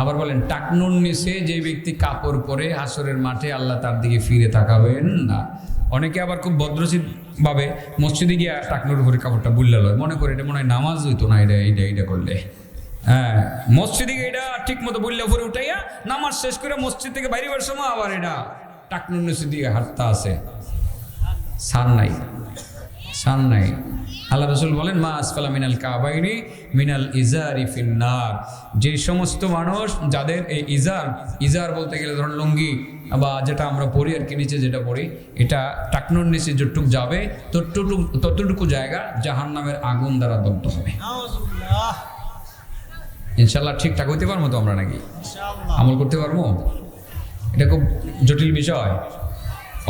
আবার বলেন, টাকনুর নিচে যে ব্যক্তি কাপড় পরে হাসরের মাঠে আল্লাহ তার দিকে ফিরে তাকাবেন না। অনেকে আবার খুব ভদ্রশীল ভাবে মসজিদে গিয়ে টাকনুর উপরে কাপড়টা বুল্লা লয় মনে করে এটা মনে হয় নামাজ হইতো না, এটা, এইটা এইটা করলে। হ্যাঁ মসজিদে গিয়ে এটা ঠিক মতো বুল্লা উপরে উঠাইয়া নামাজ শেষ করে মসজিদ থেকে বাইরে সময় আবার এটা টাকনুর নিচে দিয়ে হাঁটতে আছে সার নাই। সার নাই আল্লাহ রসুল বলেন মা আসফালা মিনাল কাবাইনি মিনাল ইজারি ফিন্নার। যে সমস্ত মানুষ যাদের এই ইজার ইজার বলতে গেলে ধরুন লুঙ্গি বা যেটা আমরা পড়ি আর কি নিচে যেটা পড়ি এটা টাকনুর নিচে যতটুক যাবে ততটুকু ততটুকু জায়গা জাহান নামের আগুন দ্বারা দগ্ধ হবে। ইনশাল্লাহ ঠিকঠাক হইতে পারব তো আমরা নাকি? আমল করতে পারব? এটা খুব জটিল বিষয়।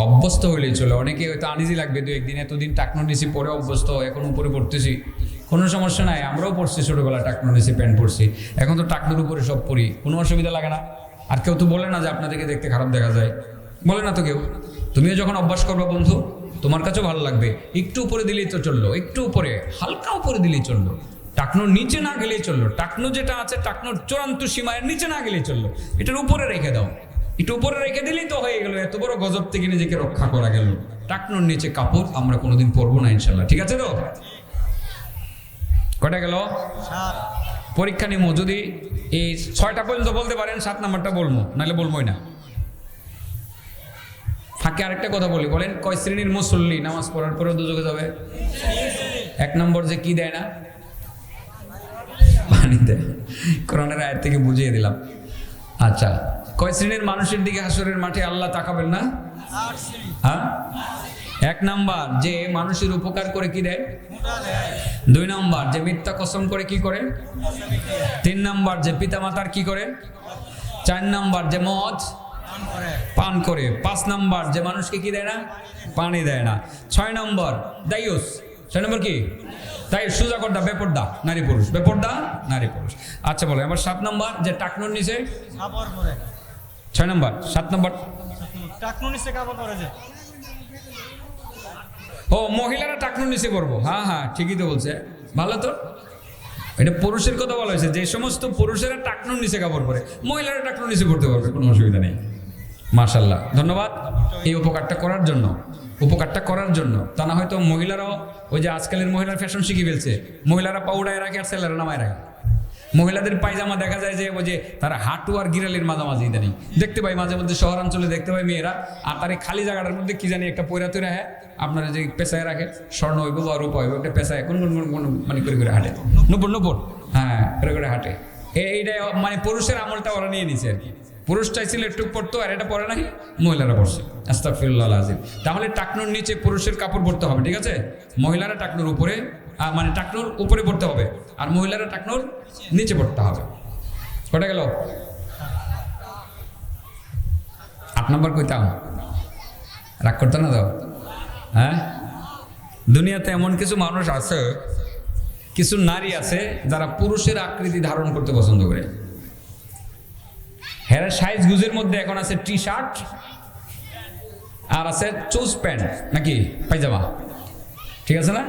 অভ্যস্ত হইলেই চলে। অনেকে হয়তো আনিজি লাগবে দু একদিন এতদিন টাকনো নিছি পরে অভ্যস্ত, এখন উপরে পড়তেছি। কোনো সমস্যা নাই, আমরাও পড়ছি ছোটোবেলা টাকনো নিছি প্যান্ট পরছি এখন তো টাকনোর উপরে সব পরি কোনো অসুবিধা লাগে না। আর কেউ তো বলে না যে আপনাদেরকে দেখতে খারাপ দেখা যায়। বলে না তো কেউ। তুমিও যখন অভ্যাস করবে বন্ধু, তোমার কাছেও ভালো লাগবে। একটু উপরে দিলেই তো চলল, একটু উপরে, হালকা উপরে দিলেই চলল। টাকনোর নিচে না গেলেই চলল। টাকনো যেটা আছে টাকনোর চূড়ান্ত সীমায়ের নিচে না গেলেই চলল। এটার উপরে রেখে দাও। একটু উপরে রেখে দিলেই তো হয়ে গেল। এত বড় গজব থেকে নিজেকে রক্ষা করা গেল। টাকনোর নিচে কাপড় আমরা কোনোদিন পরবো না ইনশাল্লাহ ঠিক আছে তো? কটা গেল? পরীক্ষা নিমো যদি এই ছয়টা পর্যন্ত বলতে পারেন সাত নাম্বারটা বলব নাহলে বলবোই না। ফাঁকে আরেকটা কথা বলি বলেন কয় শ্রেণির মুসল্লি নামাজ পড়ার পরেও দুযোগে যাবে? এক নম্বর যে কি দেয় না? পানি দেয়। কোরআনের আয়ের থেকে বুঝিয়ে দিলাম। আচ্ছা কয় শ্রেণির মানুষের দিকে হাসরের মাঠে আল্লাহ তাকাবেন না? হ্যাঁ? এক নাম্বার, যে মানুষের উপকার করে কি দেয়? দুই নাম্বার, যে মিথ্যা কসম করে কি করে? তিন নাম্বার, যে পিতামাতার কি করে? চার নাম্বার, যে মদ পান করে। পাঁচ নাম্বার, যে মানুষকে কি দেয় না? পানি দেয় না। ছয় নম্বর, দায়ুস। ছয় নম্বর কি? তাই সুজা করদা বেপর্দা, নারী পুরুষ। বেপর্দা, নারী পুরুষ। আচ্ছা বলে আবার সাত নম্বর, যে টাকনুর নিচে? ছয় নম্বর সাত নম্বর। ও মহিলারা টাকনুর নিচে পড়ব হ্যাঁ হ্যাঁ ঠিকই তো বলছে। ভালো তো? এটা পুরুষের কথা বলা হয়েছে যে সমস্ত পুরুষেরা টাকনুর নিচে কাপড় পরে মহিলারা টাকনুর নিচে পড়তে পারবে কোনো অসুবিধা নেই। মার্শাল্লাহ ধন্যবাদ এই উপকারটা করার জন্য উপকারটা করার জন্য। তা না হয়তো মহিলারাও ওই যে আজকালের মহিলার ফ্যাশন শিখে ফেলছে। মহিলারা পাউডায় রাখে আর ছেলেরা নামায় রাখে। মহিলাদের পায়জামা দেখা যায় যে ওই যে তারা হাঁটু আর গিরালের মাঝামাঝি ইদানিং। দেখতে পাই মাঝে মধ্যে শহরাঞ্চলে দেখতে পাই মেয়েরা। আর তার এই খালি জায়গাটার মধ্যে কি জানি একটা পয়রা তৈরা হ্যাঁ আপনারা যে পেশায় রাখে, স্বর্ণ হইব বা রূপ হইব, একটা পেশায় কোন কোন কোন মানে করে করে হাঁটে। নুপুর নুপুর। হ্যাঁ করে করে হাঁটে। এইটা মানে পুরুষের আমলটা ওরা নিয়ে নিছে আর কি। পুরুষ চাইছিল একটু পড়তো, আর এটা পরে নাই, মহিলারা পড়ছে। আস্তাফিরুল্লাহ আজিম তাহলে টাকনুর নিচে পুরুষের কাপড় পরতে হবে, ঠিক আছে? মহিলারা টাকনুর উপরে মানে টাকনুর উপরে পড়তে হবে। আর মহিলারা টাকনুর নিচে পড়তে হবে। কটা গেল? আট নম্বর কইতাম। রাগ করতো না তো? হ্যাঁ? দুনিয়াতে এমন কিছু মানুষ আছে, কিছু নারী আছে যারা পুরুষের আকৃতি ধারণ করতে পছন্দ করে। হেরা সাইজ গুজের মধ্যে এখন আছে টি শার্ট আর আছে চুজ প্যান্ট, নাকি? পায়জামা ঠিক আছে না?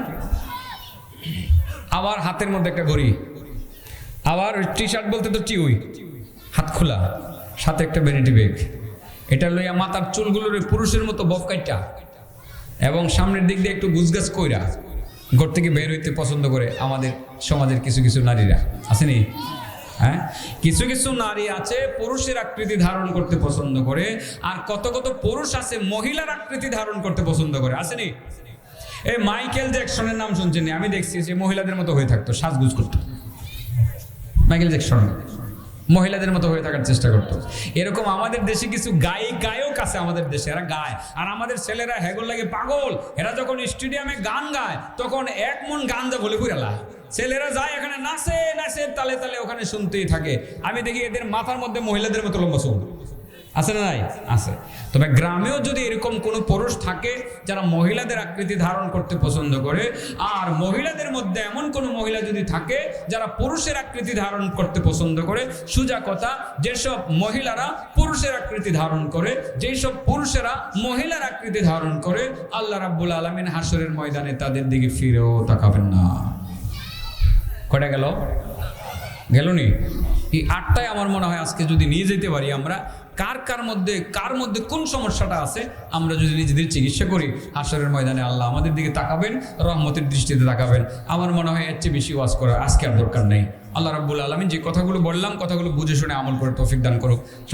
আবার হাতের মধ্যে একটা ঘড়ি। আবার টি শার্ট বলতে তো টিউই। হাত খোলা, সাথে একটা ভ্যানিটি ব্যাগ। এটা লইয়া মাথার চুলগুলোর পুরুষের মতো বফ কাইটা এবং সামনের দিক দিয়ে একটু গুজগাছ কইরা ঘর থেকে বের হইতে পছন্দ করে আমাদের সমাজের কিছু কিছু নারীরা। আসেনি হ্যাঁ? কিছু কিছু নারী আছে পুরুষের আকৃতি ধারণ করতে পছন্দ করে, আর কত কত পুরুষ আছে মহিলার আকৃতি ধারণ করতে পছন্দ করে। আসেনি এই মাইকেল জ্যাকসনের নাম শুনছেন আমি দেখছি যে মহিলাদের মতো হয়ে থাকতো, সাজগুজ করতো। মাইকেল জ্যাকসন মহিলাদের মতো হয়ে থাকার চেষ্টা করতো। এরকম আমাদের দেশে কিছু গায়ক গায়ক আছে আমাদের দেশে, এরা গায়। আর আমাদের ছেলেরা হেগল লাগে পাগল। এরা যখন স্টেডিয়ামে গান গায়, তখন এক মন গান যা বলে পুরালা ছেলেরা যায় এখানে নাচে নাচে তালে তালে ওখানে শুনতেই থাকে। আমি দেখি এদের মাথার মধ্যে মহিলাদের মতো লম্বা চুল। আছে না নাই? আছে। তবে গ্রামেও যদি এরকম কোনো পুরুষ থাকে যারা মহিলাদের আকৃতি ধারণ করতে পছন্দ করে, আর মহিলাদের মধ্যে এমন কোনো মহিলা যদি থাকে যারা পুরুষের আকৃতি ধারণ করতে পছন্দ করে, সুজা কথা, যেসব মহিলারা পুরুষের আকৃতি ধারণ করে যেই সব পুরুষেরা মহিলার আকৃতি ধারণ করে, আল্লাহ রাব্বুল আলমিন হাসরের ময়দানে তাদের দিকে ফিরেও তাকাবেন না। কটা গেল? গেল নি? এই আটটায় আমার মনে হয় আজকে যদি নিয়ে যেতে পারি আমরা, কার কার মধ্যে কার মধ্যে কোন সমস্যাটা আছে, আমরা যদি নিজেদের চিকিৎসা করি আসরের ময়দানে আল্লাহ আমাদের দিকে তাকাবেন, রহমতের দৃষ্টিতে তাকাবেন। আমার মনে হয় এর চেয়ে বেশি ওয়াজ করার আজকে আর দরকার নেই। আল্লাহ রাব্বুল আলমিন যে কথাগুলো বললাম, কথাগুলো বুঝে শুনে আমল করে তৌফিক দান করুক।